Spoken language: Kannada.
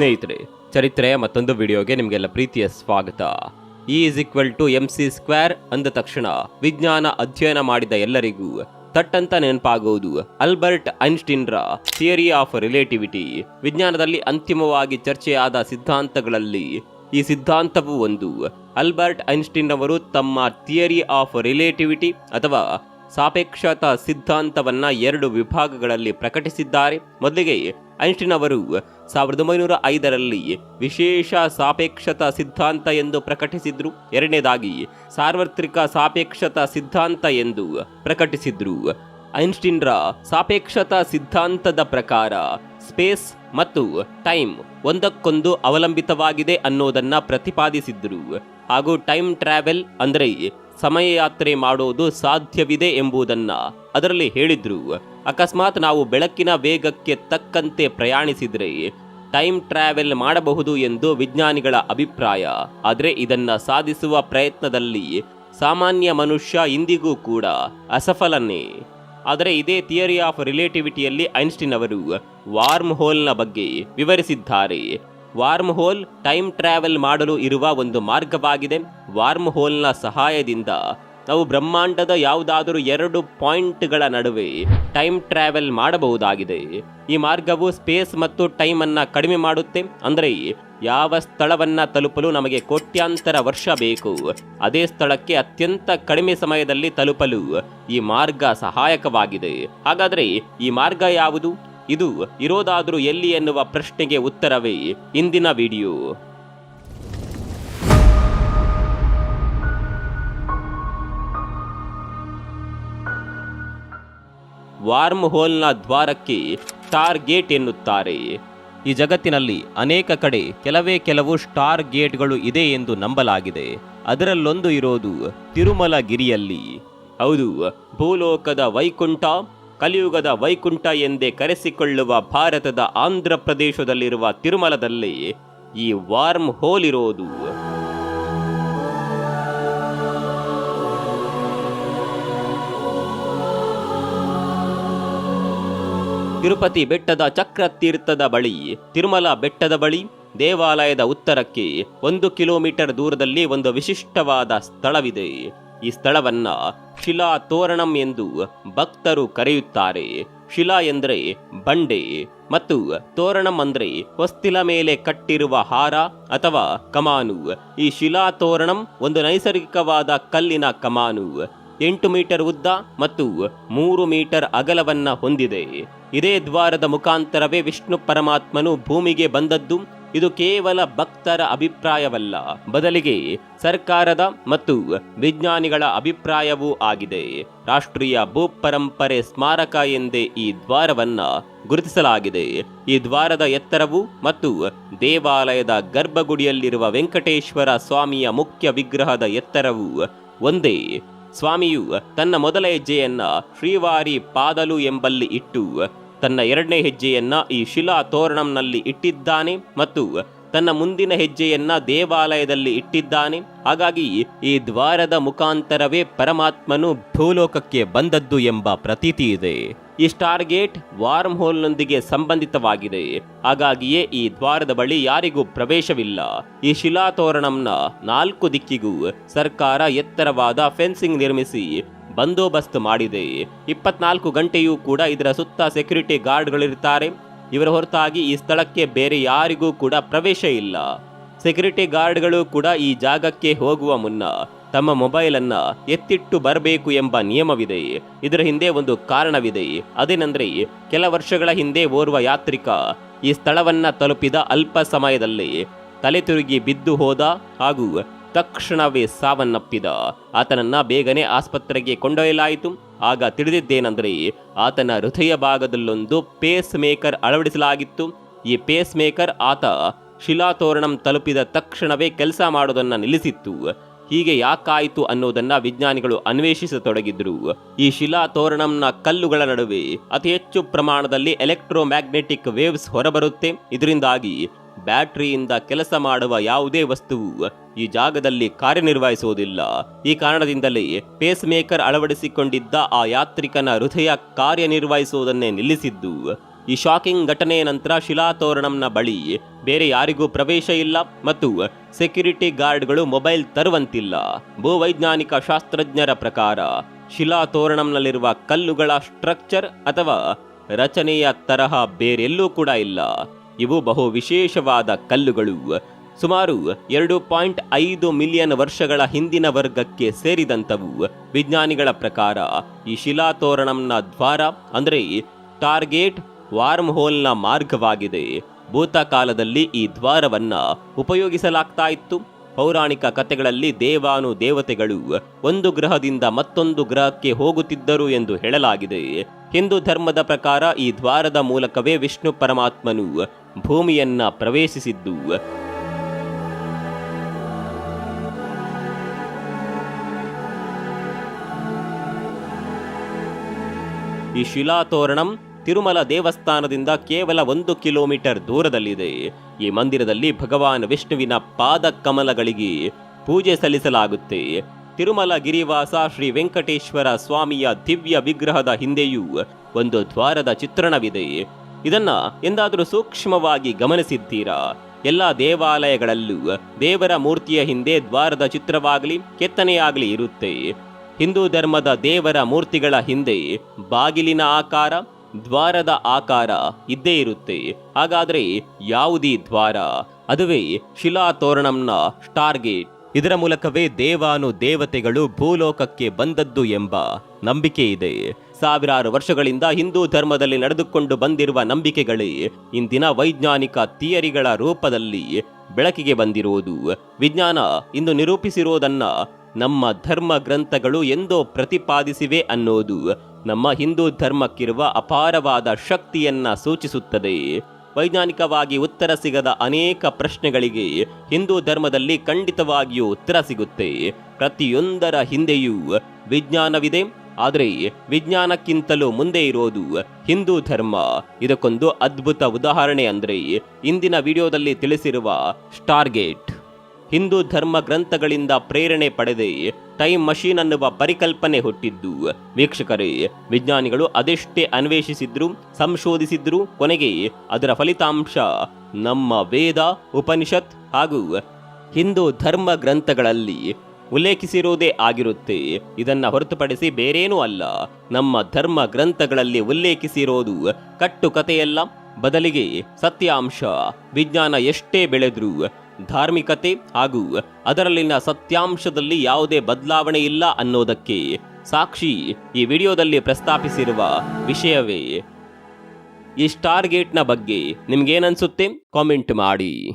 ಸ್ನೇಹಿತರೆ ಚರಿತ್ರೆ ಮತ್ತೊಂದು ವಿಡಿಯೋಗೆ ನಿಮಗೆಲ್ಲ ಪ್ರೀತಿಯ ಸ್ವಾಗತ. E is equal to M C square ಅಂದ ತಕ್ಷಣ ವಿಜ್ಞಾನ ಅಧ್ಯಯನ ಮಾಡಿದ ಎಲ್ಲರಿಗೂ ತಟ್ಟಂತ ನೆನಪಾಗುವುದು ಅಲ್ಬರ್ಟ್ ಐನ್ಸ್ಟೀನ್ರ ಥಿಯರಿ ಆಫ್ ರಿಲೇಟಿವಿಟಿ. ವಿಜ್ಞಾನದಲ್ಲಿ ಅಂತಿಮವಾಗಿ ಚರ್ಚೆಯಾದ ಸಿದ್ಧಾಂತಗಳಲ್ಲಿ ಈ ಸಿದ್ಧಾಂತವು ಒಂದು. ಅಲ್ಬರ್ಟ್ ಐನ್ಸ್ಟೀನ್ ಅವರು ತಮ್ಮ ಥಿಯರಿ ಆಫ್ ರಿಲೇಟಿವಿಟಿ ಅಥವಾ ಸಾಪೇಕ್ಷತಾ ಸಿದ್ಧಾಂತವನ್ನ ಎರಡು ವಿಭಾಗಗಳಲ್ಲಿ ಪ್ರಕಟಿಸಿದ್ದಾರೆ. ಮೊದಲಿಗೆ ಐನ್ಸ್ಟೀನ್ ಅವರು ಸಾವಿರದ ಒಂಬೈನೂರ ಐದರಲ್ಲಿ ವಿಶೇಷ ಸಾಪೇಕ್ಷತಾ ಸಿದ್ಧಾಂತ ಎಂದು ಪ್ರಕಟಿಸಿದ್ರು. ಎರಡನೇದಾಗಿ ಸಾರ್ವತ್ರಿಕ ಸಾಪೇಕ್ಷತಾ ಸಿದ್ಧಾಂತ ಎಂದು ಪ್ರಕಟಿಸಿದ್ರು. ಐನ್ಸ್ಟೀನ್ರ ಸಾಪೇಕ್ಷತಾ ಸಿದ್ಧಾಂತದ ಪ್ರಕಾರ ಸ್ಪೇಸ್ ಮತ್ತು ಟೈಮ್ ಒಂದಕ್ಕೊಂದು ಅವಲಂಬಿತವಾಗಿದೆ ಅನ್ನೋದನ್ನ ಪ್ರತಿಪಾದಿಸಿದ್ರು. ಹಾಗೂ ಟೈಮ್ ಟ್ರಾವೆಲ್ ಅಂದರೆ ಸಮಯ ಯಾತ್ರೆ ಮಾಡೋದು ಸಾಧ್ಯವಿದೆ ಎಂಬುದನ್ನ ಅದರಲ್ಲಿ ಹೇಳಿದ್ರು. ಅಕಸ್ಮಾತ್ ನಾವು ಬೆಳಕಿನ ವೇಗಕ್ಕೆ ತಕ್ಕಂತೆ ಪ್ರಯಾಣಿಸಿದರೆ ಟೈಮ್ ಟ್ರಾವೆಲ್ ಮಾಡಬಹುದು ಎಂದು ವಿಜ್ಞಾನಿಗಳ ಅಭಿಪ್ರಾಯ. ಆದರೆ ಇದನ್ನು ಸಾಧಿಸುವ ಪ್ರಯತ್ನದಲ್ಲಿ ಸಾಮಾನ್ಯ ಮನುಷ್ಯ ಇಂದಿಗೂ ಕೂಡ ಅಸಫಲನೇ. ಆದರೆ ಇದೇ ಥಿಯರಿ ಆಫ್ ರಿಲೇಟಿವಿಟಿಯಲ್ಲಿ ಐನ್ಸ್ಟೀನ್ ಅವರು ವಾರ್ಮ್ ಹೋಲ್ನ ಬಗ್ಗೆ ವಿವರಿಸಿದ್ದಾರೆ. ವಾರ್ಮ್ ಹೋಲ್ ಟೈಮ್ ಟ್ರಾವೆಲ್ ಮಾಡಲು ಇರುವ ಒಂದು ಮಾರ್ಗವಾಗಿದೆ. ವಾರ್ಮ್ ಹೋಲ್ನ ಸಹಾಯದಿಂದ ನಾವು ಬ್ರಹ್ಮಾಂಡದ ಯಾವುದಾದರೂ ಎರಡು ಪಾಯಿಂಟ್ಗಳ ನಡುವೆ ಟೈಮ್ ಟ್ರಾವೆಲ್ ಮಾಡಬಹುದಾಗಿದೆ. ಈ ಮಾರ್ಗವು ಸ್ಪೇಸ್ ಮತ್ತು ಟೈಮ್ ಅನ್ನ ಕಡಿಮೆ ಮಾಡುತ್ತೆ. ಅಂದರೆ ಯಾವ ಸ್ಥಳವನ್ನ ತಲುಪಲು ನಮಗೆ ಕೋಟ್ಯಾಂತರ ವರ್ಷ ಬೇಕು, ಅದೇ ಸ್ಥಳಕ್ಕೆ ಅತ್ಯಂತ ಕಡಿಮೆ ಸಮಯದಲ್ಲಿ ತಲುಪಲು ಈ ಮಾರ್ಗ ಸಹಾಯಕವಾಗಿದೆ. ಹಾಗಾದರೆ ಈ ಮಾರ್ಗ ಯಾವುದು? ಇದು ಇರೋದಾದರೂ ಎಲ್ಲಿ ಎನ್ನುವ ಪ್ರಶ್ನೆಗೆ ಉತ್ತರವೇ ಇಂದಿನ ವಿಡಿಯೋ. ವಾರ್ಮ್ ಹೋಲ್ನ ದ್ವಾರಕ್ಕೆ ಸ್ಟಾರ್ ಗೇಟ್ ಎನ್ನುತ್ತಾರೆ. ಈ ಜಗತ್ತಿನಲ್ಲಿ ಅನೇಕ ಕಡೆ ಕೆಲವೇ ಕೆಲವು ಸ್ಟಾರ್ ಗೇಟ್ಗಳು ಇದೆ ಎಂದು ನಂಬಲಾಗಿದೆ. ಅದರಲ್ಲೊಂದು ಇರೋದು ತಿರುಮಲ ಗಿರಿಯಲ್ಲಿ ಹೌದು, ಭೂಲೋಕದ ವೈಕುಂಠ ಕಲಿಯುಗದ ವೈಕುಂಠ ಎಂದೇ ಕರೆಸಿಕೊಳ್ಳುವ ಭಾರತದ ಆಂಧ್ರ ಪ್ರದೇಶದಲ್ಲಿರುವ ತಿರುಮಲದಲ್ಲಿ ಈ ವಾರ್ಮ್ ಹೋಲ್ ಇರೋದು. ತಿರುಪತಿ ಬೆಟ್ಟದ ಚಕ್ರತೀರ್ಥದ ಬಳಿ, ತಿರುಮಲ ಬೆಟ್ಟದ ಬಳಿ, ದೇವಾಲಯದ ಉತ್ತರಕ್ಕೆ ಒಂದು ಕಿಲೋಮೀಟರ್ ದೂರದಲ್ಲಿ ಒಂದು ವಿಶಿಷ್ಟವಾದ ಸ್ಥಳವಿದೆ. ಈ ಸ್ಥಳವನ್ನ ಶಿಲಾ ತೋರಣಂ ಎಂದು ಭಕ್ತರು ಕರೆಯುತ್ತಾರೆ. ಶಿಲಾ ಎಂದರೆ ಬಂಡೆ ಮತ್ತು ತೋರಣಂ ಅಂದರೆ ಹೊಸ್ತಿಲ ಮೇಲೆ ಕಟ್ಟಿರುವ ಹಾರ ಅಥವಾ ಕಮಾನು. ಈ ಶಿಲಾ ತೋರಣಂ ಒಂದು ನೈಸರ್ಗಿಕವಾದ ಕಲ್ಲಿನ ಕಮಾನು. ಎಂಟು ಮೀಟರ್ ಉದ್ದ ಮತ್ತು ಮೂರು ಮೀಟರ್ ಅಗಲವನ್ನ ಹೊಂದಿದೆ. ಇದೇ ದ್ವಾರದ ಮುಖಾಂತರವೇ ವಿಷ್ಣು ಪರಮಾತ್ಮನು ಭೂಮಿಗೆ ಬಂದದ್ದು ಇದು ಕೇವಲ ಭಕ್ತರ ಅಭಿಪ್ರಾಯವಲ್ಲ. ಬದಲಿಗೆ ಸರ್ಕಾರದ ಮತ್ತು ವಿಜ್ಞಾನಿಗಳ ಅಭಿಪ್ರಾಯವೂ ಆಗಿದೆ. ರಾಷ್ಟ್ರೀಯ ಭೂ ಪರಂಪರೆ ಸ್ಮಾರಕ ಎಂದೇ ಈ ದ್ವಾರವನ್ನ ಗುರುತಿಸಲಾಗಿದೆ. ಈ ದ್ವಾರದ ಎತ್ತರವು ಮತ್ತು ದೇವಾಲಯದ ಗರ್ಭಗುಡಿಯಲ್ಲಿರುವ ವೆಂಕಟೇಶ್ವರ ಸ್ವಾಮಿಯ ಮುಖ್ಯ ವಿಗ್ರಹದ ಎತ್ತರವು ಒಂದೇ. ಸ್ವಾಮಿಯು ತನ್ನ ಮೊದಲ ಹೆಜ್ಜೆಯನ್ನ ಶ್ರೀವಾರಿ ಪಾದಲು ಎಂಬಲ್ಲಿ ಇಟ್ಟು ತನ್ನ ಎರಡನೇ ಹೆಜ್ಜೆಯನ್ನ ಈ ಶಿಲಾ ತೋರಣಂನಲ್ಲಿ ಇಟ್ಟಿದ್ದಾನೆ ಮತ್ತು ತನ್ನ ಮುಂದಿನ ಹೆಜ್ಜೆಯನ್ನ ದೇವಾಲಯದಲ್ಲಿ ಇಟ್ಟಿದ್ದಾನೆ. ಹಾಗಾಗಿ ಈ ದ್ವಾರದ ಮುಖಾಂತರವೇ ಪರಮಾತ್ಮನು ಭೂಲೋಕಕ್ಕೆ ಬಂದದ್ದು ಎಂಬ ಪ್ರತೀತಿ ಇದೆ. ಈ ಸ್ಟಾರ್ ಗೇಟ್ ವಾರ್ಮ್ ಹೋಲ್ನೊಂದಿಗೆ ಸಂಬಂಧಿತವಾಗಿದೆ. ಹಾಗಾಗಿಯೇ ಈ ದ್ವಾರದ ಬಳಿ ಯಾರಿಗೂ ಪ್ರವೇಶವಿಲ್ಲ. ಈ ಶಿಲಾ ತೋರಣಂನ ನಾಲ್ಕು ದಿಕ್ಕಿಗೂ ಸರ್ಕಾರ ಎತ್ತರವಾದ ಫೆನ್ಸಿಂಗ್ ನಿರ್ಮಿಸಿ ಬಂದೋಬಸ್ತ್ ಮಾಡಿದೆ. ಇಪ್ಪತ್ನಾಲ್ಕು ಗಂಟೆಯೂ ಕೂಡ ಇದರ ಸುತ್ತ ಸೆಕ್ಯೂರಿಟಿ ಗಾರ್ಡ್ಗಳಿರ್ತಾರೆ. ಇವರ ಹೊರತಾಗಿ ಈ ಸ್ಥಳಕ್ಕೆ ಬೇರೆ ಯಾರಿಗೂ ಕೂಡ ಪ್ರವೇಶ ಇಲ್ಲ. ಸೆಕ್ಯೂರಿಟಿ ಗಾರ್ಡ್ಗಳು ಕೂಡ ಈ ಜಾಗಕ್ಕೆ ಹೋಗುವ ಮುನ್ನ ತಮ್ಮ ಮೊಬೈಲನ್ನು ಎತ್ತಿಟ್ಟು ಬರಬೇಕು ಎಂಬ ನಿಯಮವಿದೆ. ಇದರ ಹಿಂದೆ ಒಂದು ಕಾರಣವಿದೆ. ಅದೇನೆಂದರೆ ಕೆಲ ವರ್ಷಗಳ ಹಿಂದೆ ಓರ್ವ ಯಾತ್ರಿಕ ಈ ಸ್ಥಳವನ್ನ ತಲುಪಿದ ಅಲ್ಪ ಸಮಯದಲ್ಲಿ ತಲೆ ತಿರುಗಿ ಬಿದ್ದು ಹೋದ ಹಾಗೂ ತಕ್ಷಣವೇ ಸಾವನ್ನಪ್ಪಿದ. ಆತನನ್ನ ಬೇಗನೆ ಆಸ್ಪತ್ರೆಗೆ ಕೊಂಡೊಯ್ಯಲಾಯಿತು. ಆಗ ತಿಳಿದಿದ್ದೇನೆಂದರೆ ಆತನ ಹೃದಯ ಭಾಗದಲ್ಲೊಂದು ಪೇಸ್ ಮೇಕರ್ ಅಳವಡಿಸಲಾಗಿತ್ತು. ಈ ಪೇಸ್ ಮೇಕರ್ ಆತ ಶಿಲಾತೋರಣಂ ತಲುಪಿದ ತಕ್ಷಣವೇ ಕೆಲಸ ಮಾಡೋದನ್ನು ನಿಲ್ಲಿಸಿತ್ತು. ಹೀಗೆ ಯಾಕಾಯಿತು ಅನ್ನೋದನ್ನು ವಿಜ್ಞಾನಿಗಳು ಅನ್ವೇಷಿಸತೊಡಗಿದ್ರು. ಈ ಶಿಲಾ ತೋರಣಂನ ಕಲ್ಲುಗಳ ನಡುವೆ ಅತಿ ಹೆಚ್ಚು ಪ್ರಮಾಣದಲ್ಲಿ ಎಲೆಕ್ಟ್ರೋಮ್ಯಾಗ್ನೆಟಿಕ್ ವೇವ್ಸ್ ಹೊರಬರುತ್ತೆ. ಇದರಿಂದಾಗಿ ಬ್ಯಾಟರಿಯಿಂದ ಕೆಲಸ ಮಾಡುವ ಯಾವುದೇ ವಸ್ತುವು ಈ ಜಾಗದಲ್ಲಿ ಕಾರ್ಯನಿರ್ವಹಿಸುವುದಿಲ್ಲ. ಈ ಕಾರಣದಿಂದಲೇ ಪೇಸ್ ಮೇಕರ್ ಅಳವಡಿಸಿಕೊಂಡಿದ್ದ ಆ ಯಾತ್ರಿಕನ ಹೃದಯ ಕಾರ್ಯನಿರ್ವಹಿಸುವುದನ್ನೇ ನಿಲ್ಲಿಸಿದ್ದು. ಈ ಶಾಕಿಂಗ್ ಘಟನೆಯ ನಂತರ ಶಿಲಾತೋರಣಂನ ಬಳಿ ಬೇರೆ ಯಾರಿಗೂ ಪ್ರವೇಶ ಇಲ್ಲ ಮತ್ತು ಸೆಕ್ಯುರಿಟಿ ಗಾರ್ಡ್ಗಳು ಮೊಬೈಲ್ ತರುವಂತಿಲ್ಲ. ಭೂವೈಜ್ಞಾನಿಕ ಶಾಸ್ತ್ರಜ್ಞರ ಪ್ರಕಾರ ಶಿಲಾತೋರಣಂನಲ್ಲಿರುವ ಕಲ್ಲುಗಳ ಸ್ಟ್ರಕ್ಚರ್ ಅಥವಾ ರಚನೆಯ ತರಹ ಬೇರೆಲ್ಲೂ ಕೂಡ ಇಲ್ಲ. ಇವು ಬಹು ವಿಶೇಷವಾದ ಕಲ್ಲುಗಳು. ಸುಮಾರು ಎರಡು ಪಾಯಿಂಟ್ ಐದು ಮಿಲಿಯನ್ ವರ್ಷಗಳ ಹಿಂದಿನ ವರ್ಗಕ್ಕೆ ಸೇರಿದಂತವು ವಿಜ್ಞಾನಿಗಳ ಪ್ರಕಾರ ಈ ಶಿಲಾತೋರಣಂನ ದ್ವಾರ ಅಂದರೆ ಟಾರ್ಗೆಟ್ ವಾರ್ಮ್ ಹೋಲ್ನ ಮಾರ್ಗವಾಗಿದೆ. ಭೂತಕಾಲದಲ್ಲಿ ಈ ದ್ವಾರವನ್ನ ಉಪಯೋಗಿಸಲಾಗ್ತಾ ಇತ್ತು ಪೌರಾಣಿಕ ಕಥೆಗಳಲ್ಲಿ ದೇವಾನು ದೇವತೆಗಳು ಒಂದು ಗ್ರಹದಿಂದ ಮತ್ತೊಂದು ಗ್ರಹಕ್ಕೆ ಹೋಗುತ್ತಿದ್ದರು ಎಂದು ಹೇಳಲಾಗಿದೆ. ಹಿಂದೂ ಧರ್ಮದ ಪ್ರಕಾರ ಈ ದ್ವಾರದ ಮೂಲಕವೇ ವಿಷ್ಣು ಪರಮಾತ್ಮನು ಭೂಮಿಯನ್ನ ಪ್ರವೇಶಿಸಿದ್ದು. ಈ ಶಿಲಾತೋರಣಂ ತಿರುಮಲ ದೇವಸ್ಥಾನದಿಂದ ಕೇವಲ ಒಂದು ಕಿಲೋಮೀಟರ್ ದೂರದಲ್ಲಿದೆ. ಈ ಮಂದಿರದಲ್ಲಿ ಭಗವಾನ್ ವಿಷ್ಣುವಿನ ಪಾದ ಕಮಲಗಳಿಗೆ ಪೂಜೆ ಸಲ್ಲಿಸಲಾಗುತ್ತೆ. ತಿರುಮಲ ಗಿರಿವಾಸ ಶ್ರೀ ವೆಂಕಟೇಶ್ವರ ಸ್ವಾಮಿಯ ದಿವ್ಯ ವಿಗ್ರಹದ ಹಿಂದೆಯೂ ಒಂದು ದ್ವಾರದ ಚಿತ್ರಣವಿದೆ. ಇದನ್ನ ಎಂದಾದರೂ ಸೂಕ್ಷ್ಮವಾಗಿ ಗಮನಿಸಿದ್ದೀರಾ? ಎಲ್ಲ ದೇವಾಲಯಗಳಲ್ಲೂ ದೇವರ ಮೂರ್ತಿಯ ಹಿಂದೆ ದ್ವಾರದ ಚಿತ್ರವಾಗಲಿ, ಕೆತ್ತನೆಯಾಗಲಿ ಇರುತ್ತೆ. ಹಿಂದೂ ಧರ್ಮದ ದೇವರ ಮೂರ್ತಿಗಳ ಹಿಂದೆ ಬಾಗಿಲಿನ ಆಕಾರ, ದ್ವಾರದ ಆಕಾರ ಇದ್ದೇ ಇರುತ್ತೆ. ಹಾಗಾದರೆ ಯಾವುದೇ ದ್ವಾರ? ಅದುವೇ ಶಿಲಾ ತೋರಣಂನ ಸ್ಟಾರ್ಗೇಟ್. ಇದರ ಮೂಲಕವೇ ದೇವಾನು ದೇವತೆಗಳು ಭೂಲೋಕಕ್ಕೆ ಬಂದದ್ದು ಎಂಬ ನಂಬಿಕೆ ಇದೆ. ಸಾವಿರಾರು ವರ್ಷಗಳಿಂದ ಹಿಂದೂ ಧರ್ಮದಲ್ಲಿ ನಡೆದುಕೊಂಡು ಬಂದಿರುವ ನಂಬಿಕೆಗಳೇ ಇಂದಿನ ವೈಜ್ಞಾನಿಕ ಥಿಯರಿಗಳ ರೂಪದಲ್ಲಿ ಬೆಳಕಿಗೆ ಬಂದಿರುವುದು. ವಿಜ್ಞಾನ ಇಂದು ನಿರೂಪಿಸಿರೋದನ್ನ ನಮ್ಮ ಧರ್ಮ ಗ್ರಂಥಗಳು ಎಂದೋ ಪ್ರತಿಪಾದಿಸಿವೆ ಅನ್ನೋದು ನಮ್ಮ ಹಿಂದೂ ಧರ್ಮಕ್ಕಿರುವ ಅಪಾರವಾದ ಶಕ್ತಿಯನ್ನ ಸೂಚಿಸುತ್ತದೆ. ವೈಜ್ಞಾನಿಕವಾಗಿ ಉತ್ತರ ಸಿಗದ ಅನೇಕ ಪ್ರಶ್ನೆಗಳಿಗೆ ಹಿಂದೂ ಧರ್ಮದಲ್ಲಿ ಖಂಡಿತವಾಗಿಯೂ ಉತ್ತರ ಸಿಗುತ್ತೆ. ಪ್ರತಿಯೊಂದರ ಹಿಂದೆಯೂ ವಿಜ್ಞಾನವಿದೆ. ಆದರೆ ವಿಜ್ಞಾನಕ್ಕಿಂತಲೂ ಮುಂದೆ ಇರೋದು ಹಿಂದೂ ಧರ್ಮ. ಇದಕ್ಕೊಂದು ಅದ್ಭುತ ಉದಾಹರಣೆ ಅಂದರೆ ಇಂದಿನ ವಿಡಿಯೋದಲ್ಲಿ ತಿಳಿಸಿರುವ ಸ್ಟಾರ್ಗೇಟ್. ಹಿಂದೂ ಧರ್ಮ ಗ್ರಂಥಗಳಿಂದ ಪ್ರೇರಣೆ ಪಡೆದೆ ಟೈಮ್ ಮಷೀನ್ ಅನ್ನುವ ಪರಿಕಲ್ಪನೆ ಹುಟ್ಟಿದ್ದು. ವೀಕ್ಷಕರೇ, ವಿಜ್ಞಾನಿಗಳು ಅದೆಷ್ಟೇ ಅನ್ವೇಷಿಸಿದ್ರು, ಸಂಶೋಧಿಸಿದ್ರು ಕೊನೆಗೆ ಅದರ ಫಲಿತಾಂಶ ನಮ್ಮ ವೇದ, ಉಪನಿಷತ್ ಹಾಗೂ ಹಿಂದೂ ಧರ್ಮ ಗ್ರಂಥಗಳಲ್ಲಿ ಉಲ್ಲೇಖಿಸಿರುವುದೇ ಆಗಿರುತ್ತೆ. ಇದನ್ನ ಹೊರತುಪಡಿಸಿ ಬೇರೇನೂ ಅಲ್ಲ. ನಮ್ಮ ಧರ್ಮ ಗ್ರಂಥಗಳಲ್ಲಿ ಉಲ್ಲೇಖಿಸಿರೋದು ಕಟ್ಟು ಕಥೆಯಲ್ಲ ಬದಲಿಗೆ ಸತ್ಯಾಂಶ, ವಿಜ್ಞಾನ ಎಷ್ಟೇ ಬೆಳೆದ್ರೂ ಧಾರ್ಮಿಕತೆ ಹಾಗೂ ಅದರಲ್ಲಿನ ಸತ್ಯಾಂಶದಲ್ಲಿ ಯಾವುದೇ ಬದಲಾವಣೆ ಇಲ್ಲ ಅನ್ನೋದಕ್ಕೆ ಸಾಕ್ಷಿ ಈ ವಿಡಿಯೋದಲ್ಲಿ ಪ್ರಸ್ತಾಪಿಸಿರುವ ವಿಷಯವೇ. ಈ ಸ್ಟಾರ್ ಗೇಟ್ನ ಬಗ್ಗೆ ನಿಮ್ಗೇನನ್ಸುತ್ತೆ? ಕಾಮೆಂಟ್ ಮಾಡಿ.